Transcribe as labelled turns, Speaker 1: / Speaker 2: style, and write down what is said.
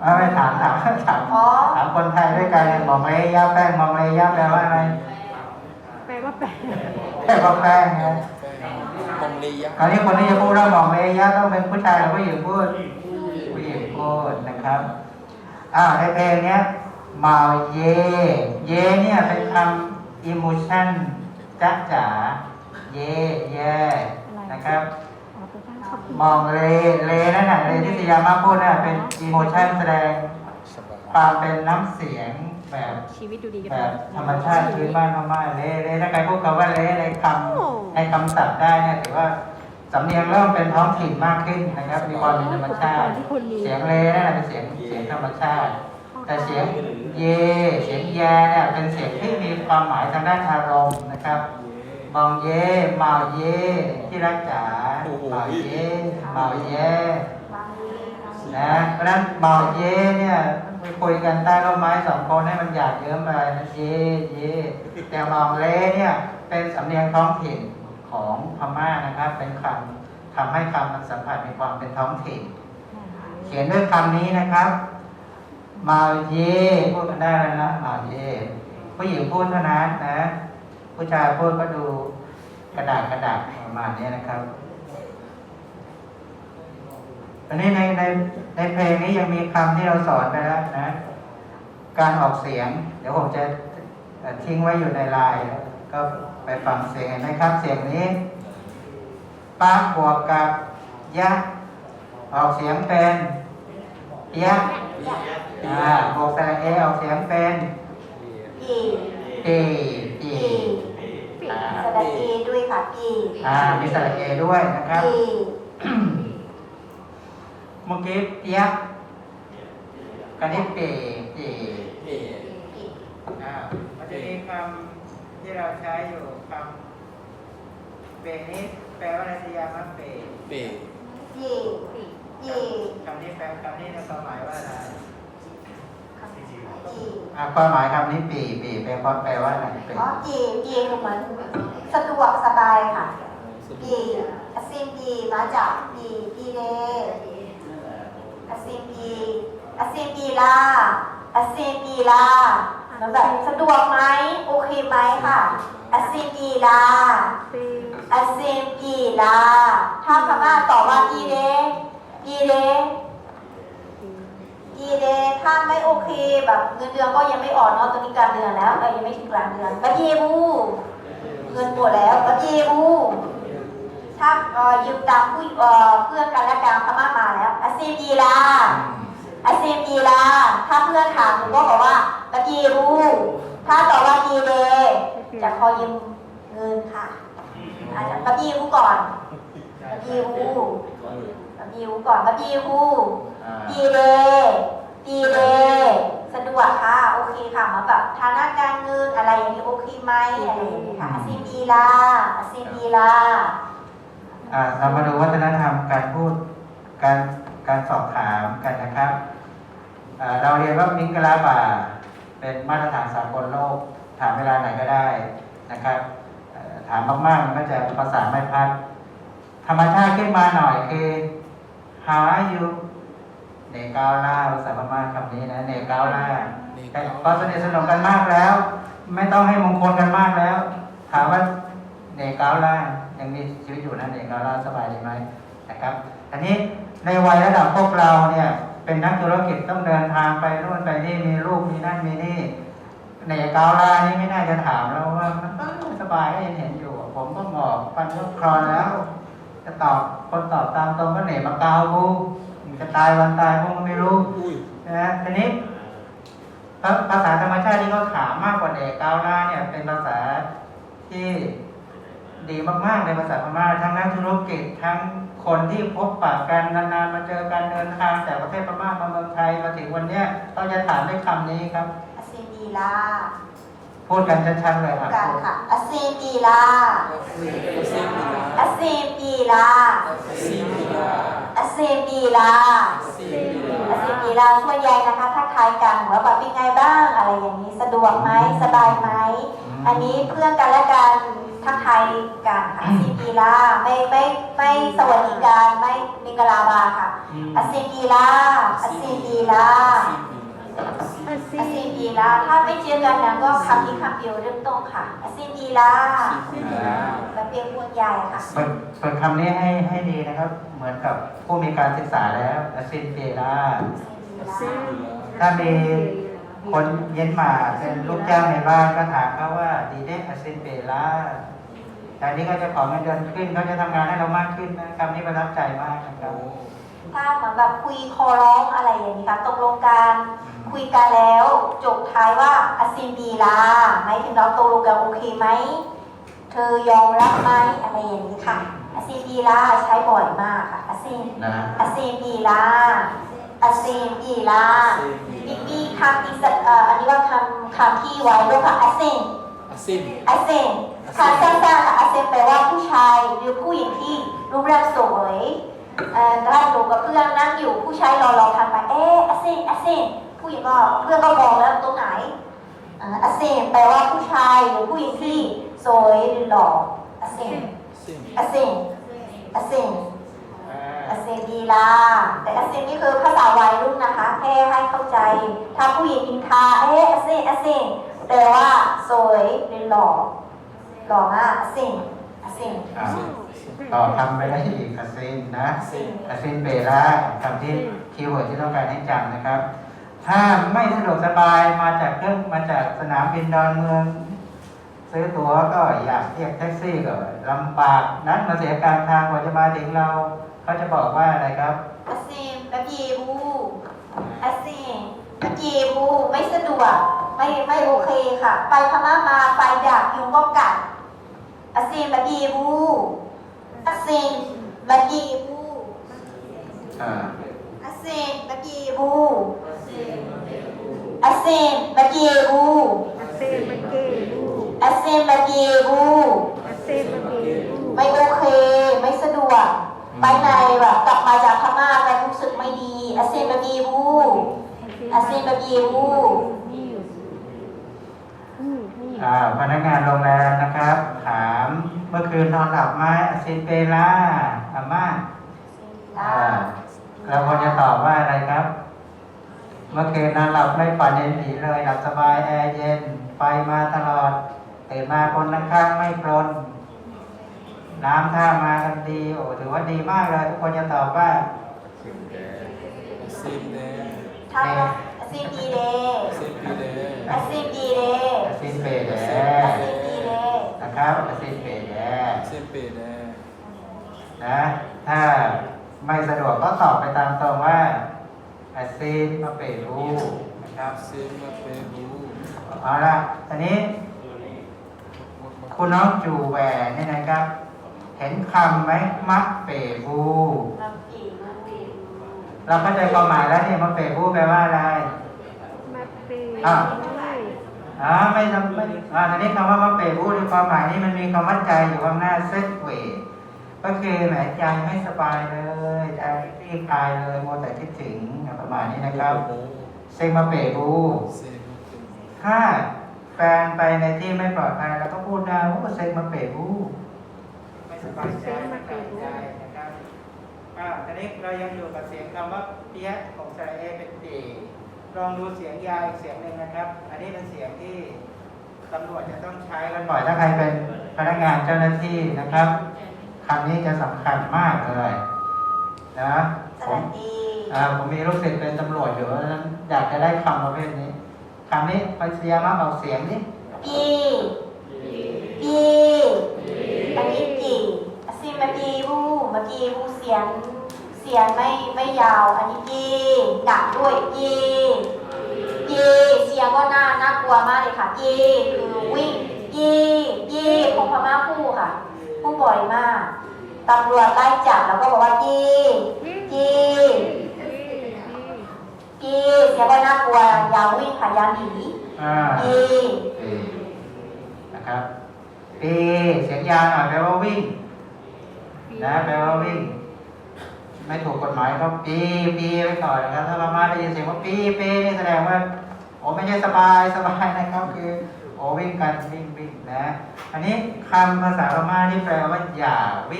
Speaker 1: เอาไปถามถามถาม
Speaker 2: อ๋อ
Speaker 1: ถามคนไทยด้วยกันมองเลยย่าแป้งมองเลยย่าแปลว่าอะไร
Speaker 3: แปลว่าแปล
Speaker 1: แป้งว่าแป้งไง
Speaker 4: มองลียะ
Speaker 1: คราวนี้คนที่จะพูดว่ามองเลยย่าต้องเป็นผู้ชายหรือผู้หญิงพูดผู้หญิงพูดนะครับอ้าวในเพลงเนี้ยเมาเย เยเนี่ยเป็นคำ emotion จ๊ะจ๋าเยแย่นะครับ มองเลเลนั่นน่ะเลที่สยามาพูดน่ะเป็นอีโมชันแสดง
Speaker 4: สบาย
Speaker 1: ความเป็นน้ำเสียงแบบ
Speaker 3: ชีวิตดูดีกัน
Speaker 1: แบบธรรมชาติพื้นบ้านมากๆเลเลถ้าใครพูดคำว่าเลในคำในคำศัพท์ได้เนี่ยถือว่าสำเนียงเริ่มเป็นท้องถิ่นมากขึ้นนะครับ มีความเป็นธรรมชาติ
Speaker 3: ที่คุณมี
Speaker 1: เสียงเลนั่นน่ะเป็นเสียงเสียงธรรมชาติ แต่เสียงเย เสียงแยเนี่ยเป็นเสียงที่มีความหมายทางด้านอารมณ์นะครับ มองเย่เมาเย่ที่รักจ๋าเมาเย่เมาเย่นะเพราะฉะนั้นเมาเย่เนี่ยไปคุยกันใต้ร่มไม้สองคนให้มันหยาดเยิ้มอะไรนะเย่เย่แต่มองเล่เนี่ยเป็นสำเนียงท้องถิ่นของพม่านะครับ เป็นคำทำให้คำมันสัมผัสมีความเป็นท้องถิ่น เขียนด้วยคำนี้นะครับเมาเย่พูดกันได้แล้วนะเมาเย่ผู้หญิงพูดเท่านั้นนะ ผู้ชายพูดก็ดูกระดาษกระดาษประมาณนี้นะครับอันนี้ในในในเพลงนี้ยังมีคำที่เราสอนไปแล้วนะ การออกเสียง เดี๋ยวผมจะเอ่อทิ้งไว้อยู่ในไลน์ก็ไปฟังเสียงเห็นไหมครับ เสียงนี้ป้าบวกกับยะออกเสียงเป็นยะอ่าบวกสระเอออกเสียงเป็น
Speaker 2: ปี
Speaker 1: ปีปี
Speaker 2: ปี
Speaker 1: อ่า
Speaker 2: สระเอ ด้วยค่ะปี
Speaker 1: อ่ามีสระเอด้วยนะครับ
Speaker 2: ปี
Speaker 1: เมื่อกี้เปียกกันนี้เปเป
Speaker 4: เอ๋
Speaker 2: ปี
Speaker 1: อ่ามันจะมีคำที่เราใช้อยู่คำเปนี้แปลว่าอะไรสิยามะเป
Speaker 4: เป๋
Speaker 2: ปีปี
Speaker 1: คำนี้แปลคำนี้ในความหมายว่าอะไร
Speaker 2: ปี
Speaker 1: อ่าความหมายคำนี้ปีปีแปลว่าแปลว่าอะไรเป
Speaker 2: อ๋อปีปีเหมือน สะดวกสบายค่ะปีอาซิมปีมาจากปีปีเดอาซิมปีอาซิมปีลาอาซิมปีลาแล้วแบบสะดวกไหมโอเคไหมค่ะอาซิมปีลา
Speaker 3: เป้
Speaker 2: อาเซมปีลาถ้าพม่าตอบว่าอีเดอีเดอีเดถ้าไม่โอเคแบบเงินเดือนก็ยังไม่ออกเนาะตอนนี้กลางเดือนแล้วเออยังไม่ถึงกลางเดือนบัดเยบูเงินหมดแล้วบัดเยบูถ้าเอ่อยืมตังค์ผู้เอ่อเพื่อนกันและกันพม่ามาแล้วอาเซมปีลาอาเซมปีลาถ้าเพื่อนถามหนูก็บอกว่าบัดเยบูถ้าตอบว่าอีเดจะขอยืมเงินค่ะอาจจะบับบี้ฮูก่อนบับบี้ฮูบับบี้ฮูก่อนบับบี้ฮู
Speaker 1: อ่า
Speaker 2: ดีเด ดีเดสะดวกค่ะ โอเคค่ะเหมาแบบฐานะการเงินอะไรอย่างนี้โอเคไหมอะไรอย่างนี้ค่ะอาซีบีลาอาซีบีลา
Speaker 1: อ่าเรามาดูวัฒนธรรมการพูด การการสอบถามกันนะครับอ่าเราเรียนว่ามิงกลาบา เป็นมาตรฐานสากลโลก ถามเวลาไหนก็ได้นะครับเอ่อถามมากๆมันก็จะภาษาไม่พัด ธรรมชาติขึ้นมาหน่อยคือ how are you เนกาวล่าภาษาพม่าคำนี้นะเนกาวล่าแต่พอสนิทสนมกันมากแล้ว ไม่ต้องให้มงคลกันมากแล้ว ถามว่าเนกาวล่ายังมีชีวิตอยู่นะเนกาวล่าสบายดีไหมนะครับอันนี้ในวัยระดับพวกเราเนี่ยเป็นนักธุรกิจต้องเดินทางไปนู่นไปนี่มีลูกมีนั่นมีนี่เนกาวล่านี่ไม่น่าจะถามแล้วว่ามันก็สบายก็ยังเห็นอยู่ ผมก็หงอกฟันก็คลอนแล้วจะตอบคนตอบตามตรงก็เหนมากาวกู จะตายวันตายพวกก็ไม่รู้
Speaker 4: อุ้ย
Speaker 1: นะทีนี้ภาภาษาธรรมชาติที่เขาถามมากกว่าเอกกาวหน้าเนี่ยเป็นภาษาที่ดีมากๆในภาษาพม่าทั้งนักธุรกิจทั้งคนที่พบปะกันนานๆมาเจอกันเดินทางจากประเทศพม่ามาเมืองไทยมาถึงวันเนี้ยเขาจะถามด้วยคำนี้ครับ
Speaker 2: อาซีบีลา
Speaker 1: พูดกันชัดๆเลยอะ
Speaker 2: กัน
Speaker 1: พูด
Speaker 2: ค่ะอาซีบีลา
Speaker 4: ซีมิลา
Speaker 2: อาซีบีลา
Speaker 4: ซีมิลา
Speaker 2: อาซีบีลา
Speaker 4: ซีมิลา
Speaker 2: อาซีบีลาส่วนใหญ่นะคะทักทายกันว่าแบบเป็นไงบ้างอะไรอย่างนี้สะดวกไหมสบายไหมอันนี้เพื่อนกันและกันทักทายกันค่ะซีปีลาไม่ไม่ไม่สวัสดิการไม่มิงกลาบาค่ะ
Speaker 1: อืม
Speaker 2: อาซีปีลา อาซีปีลา
Speaker 4: ซ
Speaker 2: ลาถ้าไม่เจอกันนะก็คำนี้คำเดียวเริ่มต้นค่ะอาซินดีลา
Speaker 4: ซีบิลา
Speaker 2: แบบเพียงพวกใหญ่ค่ะ
Speaker 1: ฝึกฝึกคำนี้ให้ให้ดีนะครับ เหมือนกับผู้มีการศึกษาแล้วอซินเปรา
Speaker 3: เส้น
Speaker 1: ถ้ามีคนเย็นมาเป็นลูกจ้างในบ้านก็ถามเขาว่าดีเดอซินเปราแต่นี้ก็จะขอเงินเดือนขึ้นเขาจะทำงานให้เรามากขึ้นนะคำนี้ประทับใจมากนะครับ
Speaker 2: ถ้าเหมือนแบบคุยคอร้องอะไรอย่างนี้ค่ะตกลงกันคุยกันแล้วจบท้ายว่าอาซินดีลาหมายถึงเราตกลงกันโอเคไหม เธอยอมรับไหมอะไรอย่างนี้ค่ะอาซินดีลาใช้บ่อยมากค่ะอาซิน
Speaker 1: นะ
Speaker 2: อาซินดีลาอาซินดีลามีมีคำอีกสักเอ่ออันนี้ว่าคำคำที่ไว้ด้วยค่ะอาซิน
Speaker 4: อาซิม
Speaker 2: อาเซนคำสั้นๆค่ะอาเซนแปลว่าผู้ชายหรือผู้หญิงที่รูปร่างสวย เอ่อถ้าหนูกับเพื่อนนั่งอยู่ผู้ชายรอเราทำไป เอ๊ะอาเซนอาเซนผู้หญิงก็เพื่อนก็มองแล้วตรงไหนอ่าอาเซนแปลว่าผู้ชายหรือผู้หญิงที่สวยหรือหล่ออาเซน
Speaker 4: ซิม
Speaker 2: อาเซนอาเซนอาเซนดีลาแต่อาเซนนี่คือภาษาวัยรุ่นนะคะแค่ให้เข้าใจ ถ้าผู้หญิงนินทาเอ๊ะอาเซนอาเซนแปลว่าสวยหรือหล่อหล่อมากอาเซนอาเซน
Speaker 1: อ่า ต่อทำไปได้อีกอซินนะ
Speaker 4: ซิม
Speaker 1: อซินเปราคำที่คีย์เวิร์ดที่ต้องการให้จำนะครับ ถ้าไม่สะดวกสบายมาจากเครื่องมาจากสนามบินดอนเมือง ซื้อตั๋วก็อยากเรียกแท็กซี่ก็ลำบากนัดมาเสียกลารทางกว่าจะมาถึงเราเขาจะบอกว่าอะไรครับ
Speaker 2: อาเซนแบบเยบูอาเซนแบบเยบูไม่สะดวกไม่ไม่โอเคค่ะ ไปพม่ามาไฟดับยุงก็กัดอาเซนแบบเยบู อาเซนบบเยบู
Speaker 1: อา
Speaker 2: เซนบบเยบูอาเซนบา
Speaker 3: เซนมาเกบู
Speaker 2: อาเซนบา
Speaker 3: เซนมาเกบู
Speaker 2: ไม่โอเค ไม่สะดวก ไปไหนแบบกลับมาจากพม่าไปรู้สึกไม่ดีอาเซนบบเยบูอาเซนบบเยบู
Speaker 1: อ่าพนักงานโรงแรมนะครับ ถาม เมื่อคืนนอนหลับไหมอซินเปราอาม่าอ่าเราควรจะตอบว่าอะไรครับ เมื่อคืนนอนหลับไม่ฝันเย็นผีเลยหลับสบายแอร์เย็นไฟมาตลอดตื่นมาคนข้างๆไม่กรนน้ำท่ามากันดีโอ้ถือว่าดีมากเลย ทุกคนจะตอบว่า
Speaker 4: ซิมเด
Speaker 2: ทำอาเซนดีเด
Speaker 4: ซิมปีเด
Speaker 2: อาเซนดีเด
Speaker 1: อซินเปแด
Speaker 2: อาเซนดีเด
Speaker 1: นะครับอซินเปแด
Speaker 4: ซิม ปีเด
Speaker 1: นะถ้าไม่สะดวกก็ตอบไปตามตรงว่าอซินมาเปรูนะครับ
Speaker 4: ซิมมาเปรู
Speaker 1: เอาละตอนนี้ คุณน้องจูแหวนเนี่ยนะครับ เห็นคำไหมมักเปบู
Speaker 2: มาปีมาปี
Speaker 1: เราเข้าใจความหมายแล้วเนี่ยมักเปบูแปลว่าอะไร
Speaker 3: มาเป
Speaker 1: อะ
Speaker 3: ไม่
Speaker 1: อ่าไม่ทำไม่อ่าตอนนี้คำว่ามักเปบูในความหมายนี้มันมีคำว่าใจอยู่ข้างหน้าเซตเวก็คือแหมใจไม่สบายเลยใจคลี่คลายเลยมัวแต่คิดถึงประมาณนี้นะครับ เซงมาเปบู
Speaker 4: ซิม
Speaker 1: ถ้าแฟนไปในที่ไม่ปลอดภัยเราก็พูดได้ว่าเซงมาเปบูไม่สบายใจไม่สบายใจนะครับอ่าตอนนี้เรายังอยู่กับเสียงคำว่าเปียกของสระเอเป็นตี ลองดูเสียงยาวอีกเสียงหนึ่งนะครับ อันนี้เป็นเสียงที่ตำรวจจะต้องใช้กันบ่อยถ้าใครเป็นพนักงานเจ้าหน้าที่นะครับคำนี้จะสำคัญมากเลยนะ
Speaker 2: ส
Speaker 1: ผม
Speaker 2: วัสดี
Speaker 1: อ่าผมมีลูกศิษย์เป็นตำรวจอยู่เพราะฉะนั้นอยากจะได้คำประเภทนี้คำนี้พยายามเอาเสียงนี้
Speaker 2: ปีปีอันนี้ปีอาเซนมาปีบูมาปีบูเสียงเสียงไม่ไม่ยาว อันนี้ปีหนักด้วยปีปีเสียงก็น่าน่ากลัวมากเลยค่ะปีคือวิ่งปีปีของพม่าพูดค่ะพูดบ่อยมากตำรวจไล่จับแล้วก็บอกว่าปีปีปีเสียงก็น่ากลัวยาววิ่งค่ะยาวหนี
Speaker 1: ยีนะครับปีเสียงยาวหน่อยแปลว่าวิ่ง นะแปลว่าวิ่ง ไม่ถูกกฎหมายก็ปีปีไว้ก่อนนะครับ ถ้ามามาได้ยินเสียงว่าปีปีนี่แสดงว่าโอ้ไม่ใช่สบายสบายนะครับ คือโอ้วิ่งกันวิ่งวิ่งนะ อันนี้คำภาษาพม่าที่แปลว่าอย่าวิ่ง